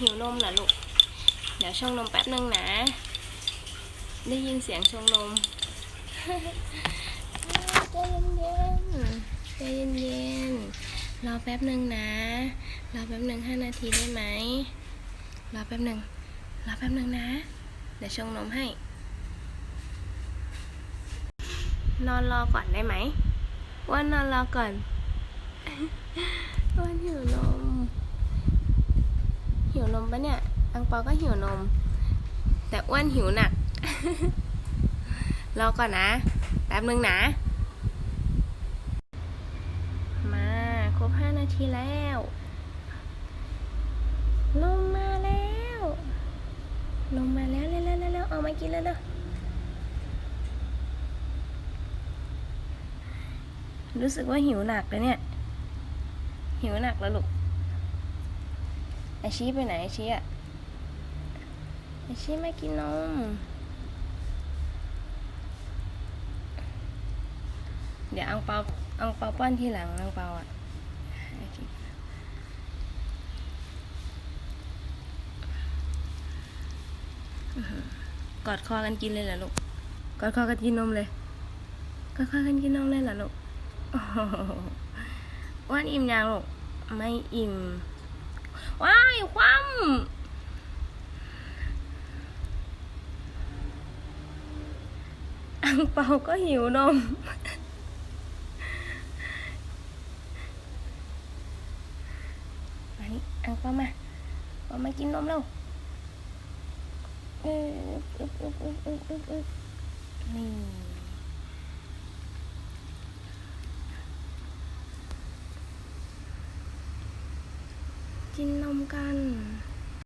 หิวนมเหรอลูก เดี๋ยวชงนมแป๊บนึงนะ ได้ยินเสียงชงนมใจเย็นๆใจเย็นๆ รอแป๊บนึงนะ รอแป๊บนึงห้านาทีได้ไหม รอแป๊บนึง รอแป๊บนึงนะ เดี๋ยวชงนมให้ นอนรอก่อนได้ไหมอ้ว่านอนรอก่อน อ้วันหิวนม หิวนมปะเนี่ย อังเปาก็หิวนม แต่อ้วนหิวหนัก รอก่อนนะ แป๊บนึงนะ มาครบห้านาทีแล้วนมมาแล้วนมมาแล้วเร็วๆเร็วเอามากินแล้วเร็วรู้สึกว่าหิวหนักเลยเนี่ย หิวหนักแล้วลูก ไอชี้ไปไหนไอชี้อะไอชี้ไมากินนม เดี๋ยวอังเปาอังเปาป้อนทีหลังอังเปาอะกอดคอกันกินเลยเหรอลูก กอดคอกันกินนมเลย กอดคอกันกินนมเลยเหรอลูกโอ้โหอ้วนอิ่มยังลูก ไม่อิ่ม ว้ายคว่ำอังเปาก็หิวนม มานี่อังเปามาเปามากินนมแล้วนี่ กินนมกัน